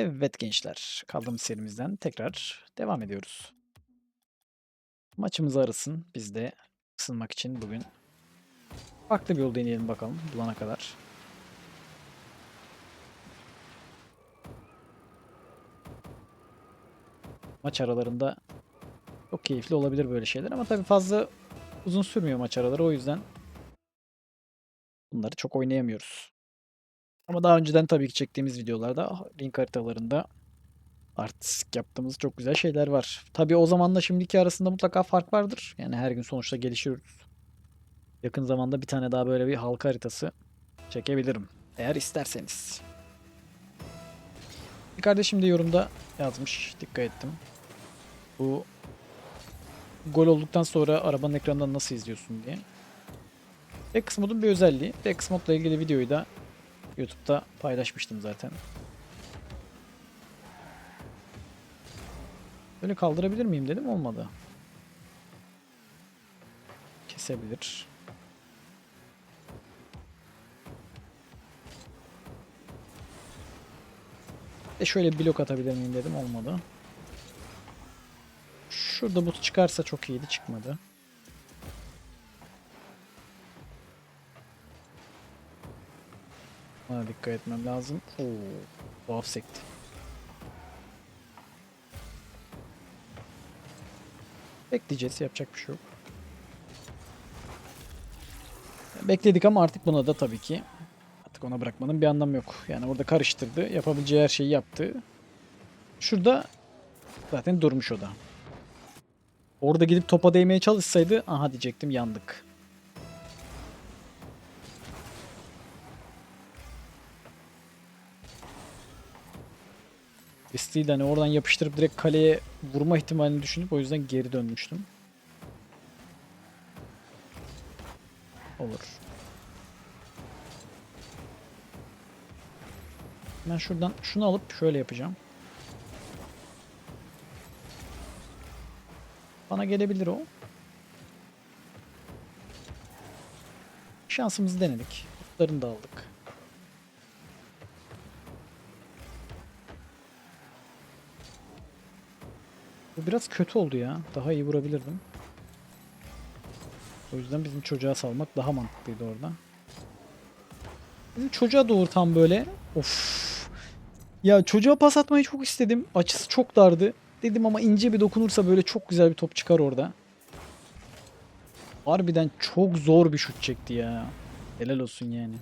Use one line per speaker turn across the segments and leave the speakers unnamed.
Evet gençler, kaldığımız serimizden tekrar devam ediyoruz. Maçımız arasın. Biz de ısınmak için bugün farklı bir yol deneyelim bakalım bulana kadar. Maç aralarında çok keyifli olabilir böyle şeyler ama tabii fazla uzun sürmüyor maç araları o yüzden bunları çok oynayamıyoruz. Ama daha önceden tabii ki çektiğimiz videolarda link haritalarında artistik yaptığımız çok güzel şeyler var. Tabii o zamanla şimdiki arasında mutlaka fark vardır. Yani her gün sonuçta gelişiyoruz. Yakın zamanda bir tane daha böyle bir halka haritası çekebilirim. Eğer isterseniz. Bir kardeşim de yorumda yazmış. Dikkat ettim. Bu gol olduktan sonra arabanın ekranından nasıl izliyorsun diye. Dex modun bir özelliği. Dex modla ilgili videoyu da YouTube'da paylaşmıştım zaten. Böyle kaldırabilir miyim dedim olmadı. Kesebilir. E şöyle blok atabilir miyim dedim olmadı. Şurada but çıkarsa çok iyiydi çıkmadı. Buna dikkat etmem lazım. Oo, tuhaf sekti. Bekleyeceğiz. Yapacak bir şey yok. Bekledik ama artık buna da tabii ki artık ona bırakmanın bir anlamı yok. Yani orada karıştırdı. Yapabileceği her şeyi yaptı. Şurada zaten durmuş o da. Orada gidip topa değmeye çalışsaydı aha diyecektim yandık. Riskli hani oradan yapıştırıp direkt kaleye vurma ihtimalini düşünüp o yüzden geri dönmüştüm. Olur. Ben şuradan şunu alıp şöyle yapacağım. Bana gelebilir o. Şansımızı denedik. Kurtlarını da aldık. Bu biraz kötü oldu ya. Daha iyi vurabilirdim. O yüzden bizim çocuğa salmak daha mantıklıydı orada. Bizim çocuğa doğru tam böyle. Of. Ya çocuğa pas atmayı çok istedim. Açısı çok dardı. Dedim ama ince bir dokunursa böyle çok güzel bir top çıkar orada. Harbiden çok zor bir şut çekti ya. Helal olsun yani.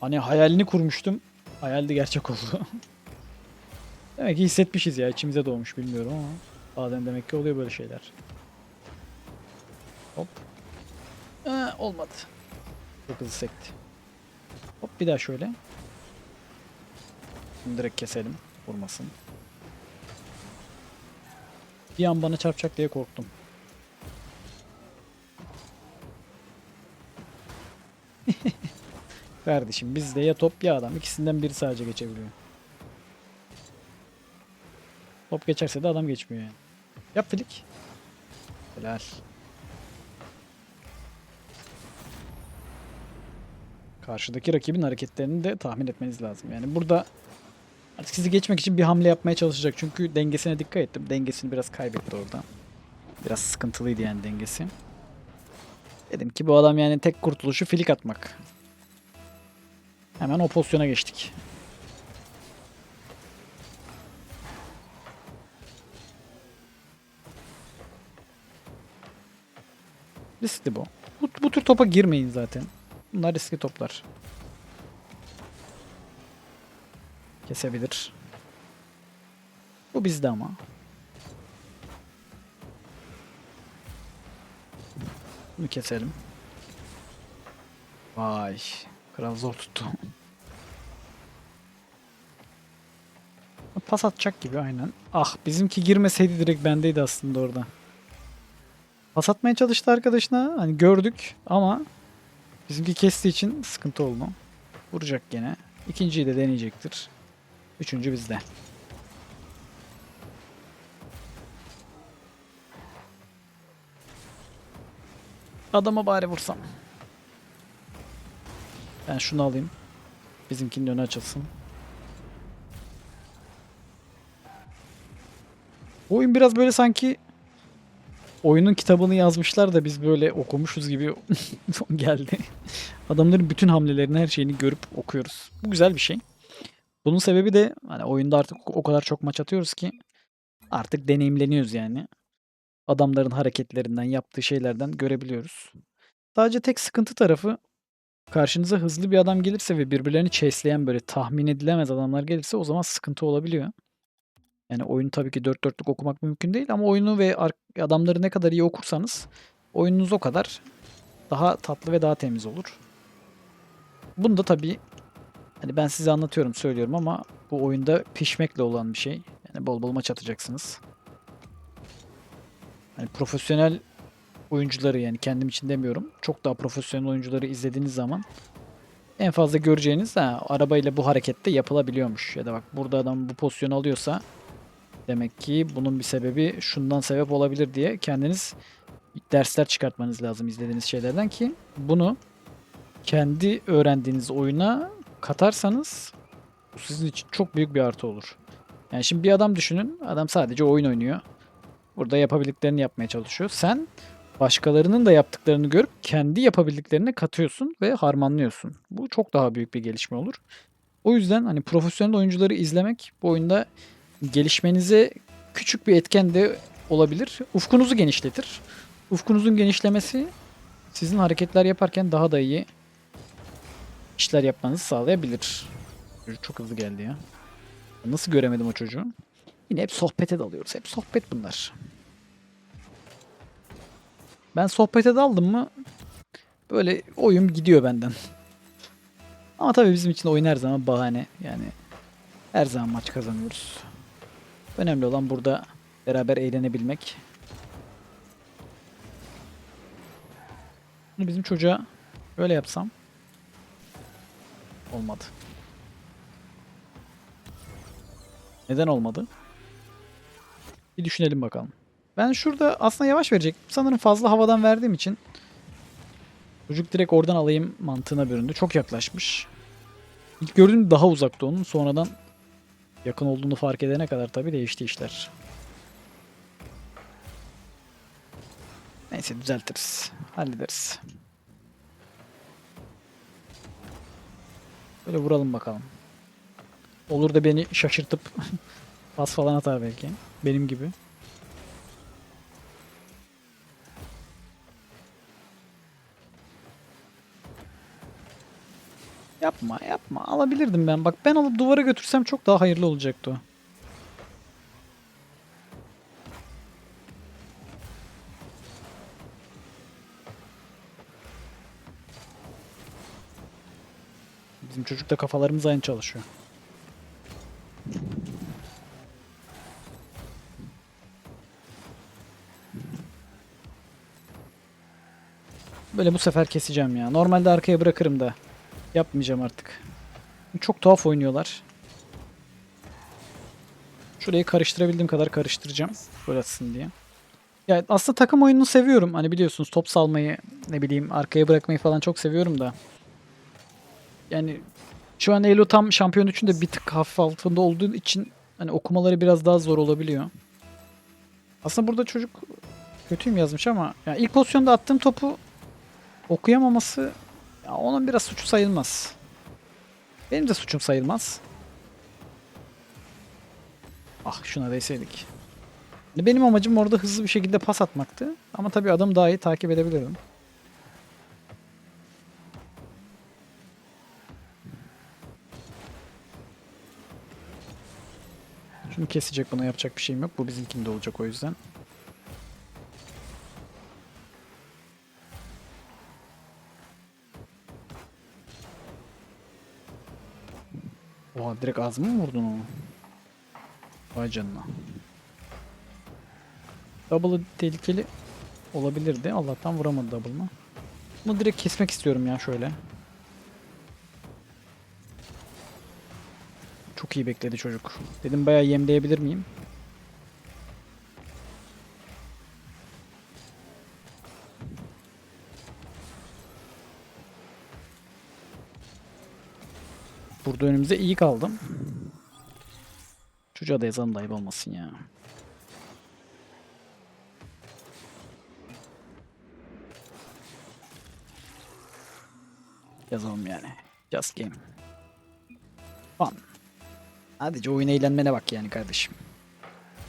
Hani hayalini kurmuştum. Hayal de gerçek oldu. demek ki hissetmişiz ya. içimize doğmuş bilmiyorum ama. Bazen demek ki oluyor böyle şeyler. Hop. Ee, olmadı. Çok hızlı sekti. Hop bir daha şöyle. Şimdi direkt keselim. Vurmasın. Bir an bana çarpacak diye korktum. Kardeşim bizde ya top ya adam. ikisinden biri sadece geçebiliyor. Top geçerse de adam geçmiyor yani. Yap flick. Helal. Karşıdaki rakibin hareketlerini de tahmin etmeniz lazım. Yani burada artık sizi geçmek için bir hamle yapmaya çalışacak. Çünkü dengesine dikkat ettim. Dengesini biraz kaybetti orada. Biraz sıkıntılıydı yani dengesi. Dedim ki bu adam yani tek kurtuluşu filik atmak. Hemen o pozisyona geçtik. Riskli bu. bu. Bu tür topa girmeyin zaten. Bunlar riskli toplar. Kesebilir. Bu bizde ama. Bunu keselim. Vay. Kral zor tuttu. Pas atacak gibi aynen. Ah bizimki girmeseydi direkt bendeydi aslında orada. Pas atmaya çalıştı arkadaşına. Hani gördük ama bizimki kestiği için sıkıntı oldu. Vuracak gene. İkinciyi de deneyecektir. Üçüncü bizde. Adama bari vursam. Ben şunu alayım. Bizimkinin önü açılsın. Oyun biraz böyle sanki oyunun kitabını yazmışlar da biz böyle okumuşuz gibi geldi. Adamların bütün hamlelerini, her şeyini görüp okuyoruz. Bu güzel bir şey. Bunun sebebi de hani oyunda artık o kadar çok maç atıyoruz ki artık deneyimleniyoruz yani. Adamların hareketlerinden, yaptığı şeylerden görebiliyoruz. Sadece tek sıkıntı tarafı karşınıza hızlı bir adam gelirse ve birbirlerini chase'leyen böyle tahmin edilemez adamlar gelirse o zaman sıkıntı olabiliyor. Yani oyunu tabii ki dört dörtlük okumak mümkün değil ama oyunu ve ar- adamları ne kadar iyi okursanız oyununuz o kadar daha tatlı ve daha temiz olur. Bunu da tabii hani ben size anlatıyorum söylüyorum ama bu oyunda pişmekle olan bir şey. Yani bol bol maç atacaksınız. Hani profesyonel oyuncuları yani kendim için demiyorum. Çok daha profesyonel oyuncuları izlediğiniz zaman en fazla göreceğiniz ha, arabayla bu harekette yapılabiliyormuş. Ya da bak burada adam bu pozisyonu alıyorsa demek ki bunun bir sebebi şundan sebep olabilir diye kendiniz dersler çıkartmanız lazım izlediğiniz şeylerden ki bunu kendi öğrendiğiniz oyuna katarsanız bu sizin için çok büyük bir artı olur. Yani şimdi bir adam düşünün. Adam sadece oyun oynuyor. Burada yapabildiklerini yapmaya çalışıyor. Sen başkalarının da yaptıklarını görüp kendi yapabildiklerini katıyorsun ve harmanlıyorsun. Bu çok daha büyük bir gelişme olur. O yüzden hani profesyonel oyuncuları izlemek bu oyunda gelişmenize küçük bir etken de olabilir. Ufkunuzu genişletir. Ufkunuzun genişlemesi sizin hareketler yaparken daha da iyi işler yapmanızı sağlayabilir. Çok hızlı geldi ya. Nasıl göremedim o çocuğu? Yine hep sohbete dalıyoruz. Hep sohbet bunlar. Ben sohbete daldım mı böyle oyun gidiyor benden. Ama tabii bizim için oyun her zaman bahane. Yani her zaman maç kazanıyoruz. Önemli olan burada beraber eğlenebilmek. Bunu bizim çocuğa böyle yapsam olmadı. Neden olmadı? Bir düşünelim bakalım. Ben şurada aslında yavaş verecek. Sanırım fazla havadan verdiğim için çocuk direkt oradan alayım mantığına büründü. Çok yaklaşmış. İlk gördüğüm daha uzakta onun. Sonradan yakın olduğunu fark edene kadar tabii değişti işler. Neyse düzeltiriz. Hallederiz. Böyle vuralım bakalım. Olur da beni şaşırtıp pas falan atar belki. Benim gibi. Yapma yapma. Alabilirdim ben. Bak ben alıp duvara götürsem çok daha hayırlı olacaktı o. Bizim çocuk da kafalarımız aynı çalışıyor. Böyle bu sefer keseceğim ya. Normalde arkaya bırakırım da. Yapmayacağım artık. Çok tuhaf oynuyorlar. Şurayı karıştırabildiğim kadar karıştıracağım. Gol atsın diye. Ya aslında takım oyununu seviyorum. Hani biliyorsunuz top salmayı, ne bileyim arkaya bırakmayı falan çok seviyorum da. Yani şu an Elo tam şampiyon üçünde bir tık hafif altında olduğu için hani okumaları biraz daha zor olabiliyor. Aslında burada çocuk kötüyüm yazmış ama yani ilk pozisyonda attığım topu okuyamaması ya onun biraz suçu sayılmaz. Benim de suçum sayılmaz. Ah şuna değseydik. Benim amacım orada hızlı bir şekilde pas atmaktı. Ama tabii adam daha iyi takip edebilirdim. Şunu kesecek buna yapacak bir şeyim yok. Bu bizimkinde olacak o yüzden. Oha direkt ağzıma mı vurdun onu? Vay canına. Double'ı tehlikeli olabilirdi. Allah'tan vuramadı double'ını. Bunu direkt kesmek istiyorum ya şöyle. Çok iyi bekledi çocuk. Dedim bayağı yemleyebilir miyim? da önümüze iyi kaldım. Çocuğa da yazalım da ayıp olmasın ya. Yazalım yani. Just game. Fun. Hadi oyun eğlenmene bak yani kardeşim.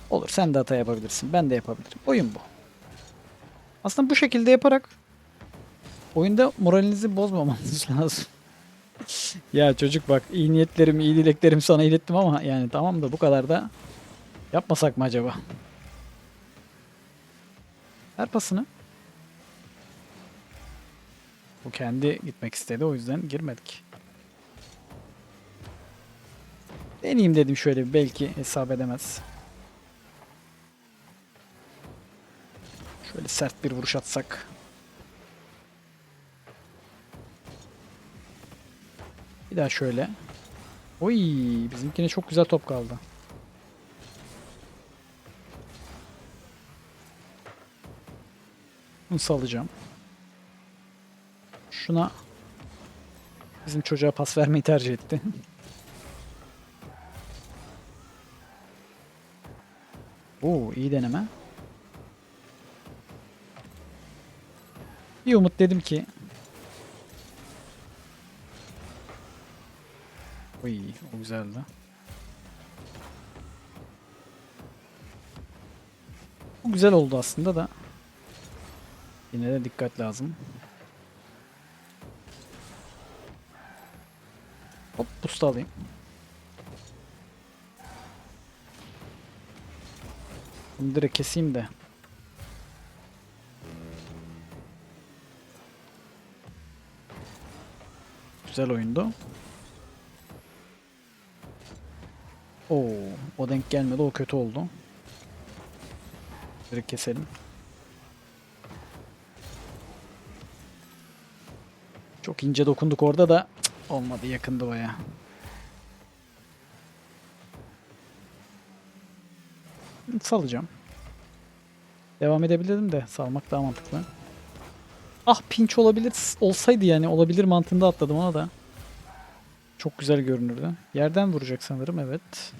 Olur sen de hata yapabilirsin. Ben de yapabilirim. Oyun bu. Aslında bu şekilde yaparak oyunda moralinizi bozmamanız lazım ya çocuk bak iyi niyetlerim, iyi dileklerim sana ilettim ama yani tamam da bu kadar da yapmasak mı acaba? Ver pasını. Bu kendi gitmek istedi o yüzden girmedik. Deneyeyim dedim şöyle belki hesap edemez. Şöyle sert bir vuruş atsak. Bir daha şöyle. Oy bizimkine çok güzel top kaldı. Bunu salacağım. Şuna bizim çocuğa pas vermeyi tercih etti. Oo iyi deneme. Bir umut dedim ki. Oy o güzeldi. Bu güzel oldu aslında da. Yine de dikkat lazım. Hop boost alayım. Bunu direkt keseyim de. Güzel oyundu. Oo, o denk gelmedi. O kötü oldu. Direkt keselim. Çok ince dokunduk orada da cık, olmadı. Yakındı baya. Salacağım. Devam edebilirdim de salmak daha mantıklı. Ah pinç olabilir olsaydı yani olabilir mantığında atladım ona da. Çok güzel görünürdü. Yerden vuracak sanırım evet.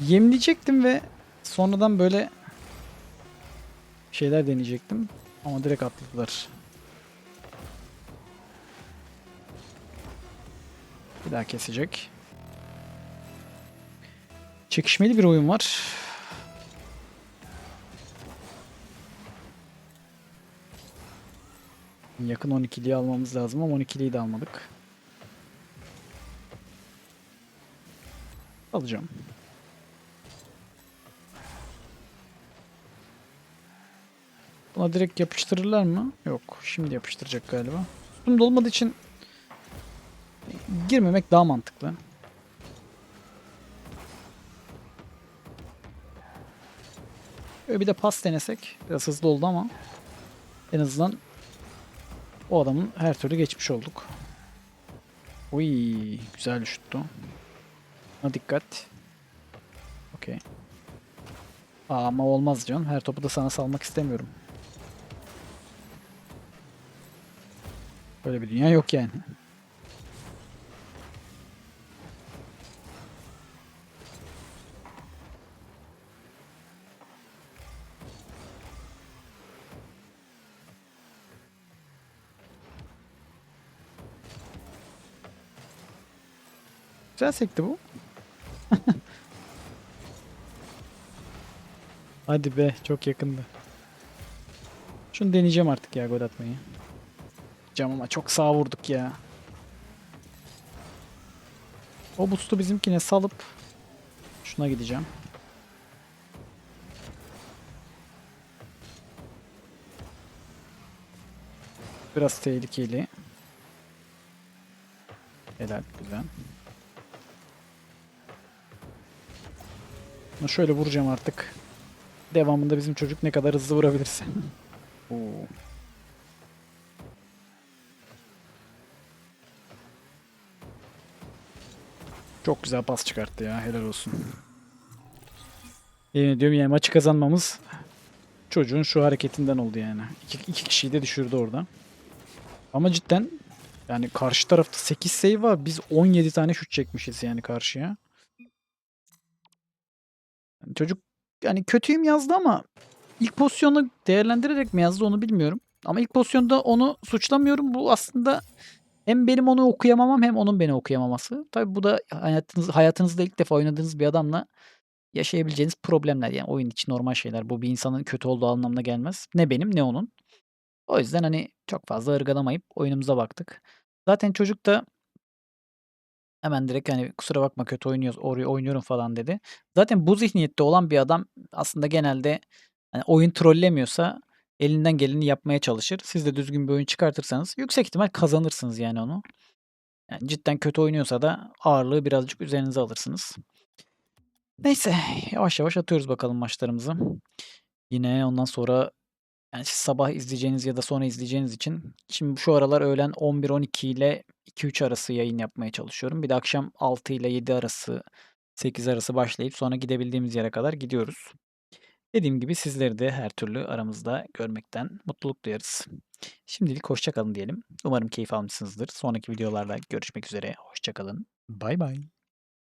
Yemleyecektim ve sonradan böyle şeyler deneyecektim. Ama direkt atladılar. Bir daha kesecek. Çekişmeli bir oyun var. Yakın 12'liyi almamız lazım ama 12'liyi de almadık. Alacağım. Buna direkt yapıştırırlar mı? Yok. Şimdi yapıştıracak galiba. Üstümde olmadığı için girmemek daha mantıklı. Böyle bir de pas denesek. Biraz hızlı oldu ama en azından o adamın her türlü geçmiş olduk. Uy, güzel şuttu. Buna dikkat. Okey. Ama olmaz canım. Her topu da sana salmak istemiyorum. Böyle bir dünya yok yani. Güzel sekti bu. Hadi be çok yakındı. Şunu deneyeceğim artık ya gol atmayı. Cam ama çok sağ vurduk ya. O boost'u bizimkine salıp şuna gideceğim. Biraz tehlikeli. Helal güzel. Bunu şöyle vuracağım artık. Devamında bizim çocuk ne kadar hızlı vurabilirse. Oo. Çok güzel pas çıkarttı ya. Helal olsun. Yemin ediyorum yani maçı kazanmamız çocuğun şu hareketinden oldu yani. İki, iki kişiyi de düşürdü orada. Ama cidden yani karşı tarafta 8 sayı var. Biz 17 tane şut çekmişiz yani karşıya. Çocuk yani kötüyüm yazdı ama ilk pozisyonu değerlendirerek mi yazdı onu bilmiyorum. Ama ilk pozisyonda onu suçlamıyorum. Bu aslında hem benim onu okuyamamam hem onun beni okuyamaması. Tabii bu da hayatınız, hayatınızda ilk defa oynadığınız bir adamla yaşayabileceğiniz problemler. Yani oyun içi normal şeyler. Bu bir insanın kötü olduğu anlamına gelmez. Ne benim ne onun. O yüzden hani çok fazla ırgalamayıp oyunumuza baktık. Zaten çocuk da hemen direkt hani kusura bakma kötü oynuyoruz, oraya oynuyorum falan dedi. Zaten bu zihniyette olan bir adam aslında genelde hani oyun trollemiyorsa elinden geleni yapmaya çalışır. Siz de düzgün bir oyun çıkartırsanız yüksek ihtimal kazanırsınız yani onu. Yani cidden kötü oynuyorsa da ağırlığı birazcık üzerinize alırsınız. Neyse yavaş yavaş atıyoruz bakalım maçlarımızı. Yine ondan sonra yani siz sabah izleyeceğiniz ya da sonra izleyeceğiniz için şimdi şu aralar öğlen 11-12 ile 2-3 arası yayın yapmaya çalışıyorum. Bir de akşam 6 ile 7 arası 8 arası başlayıp sonra gidebildiğimiz yere kadar gidiyoruz. Dediğim gibi sizleri de her türlü aramızda görmekten mutluluk duyarız. Şimdilik hoşça kalın diyelim. Umarım keyif almışsınızdır. Sonraki videolarda görüşmek üzere. Hoşça kalın. Bay bay.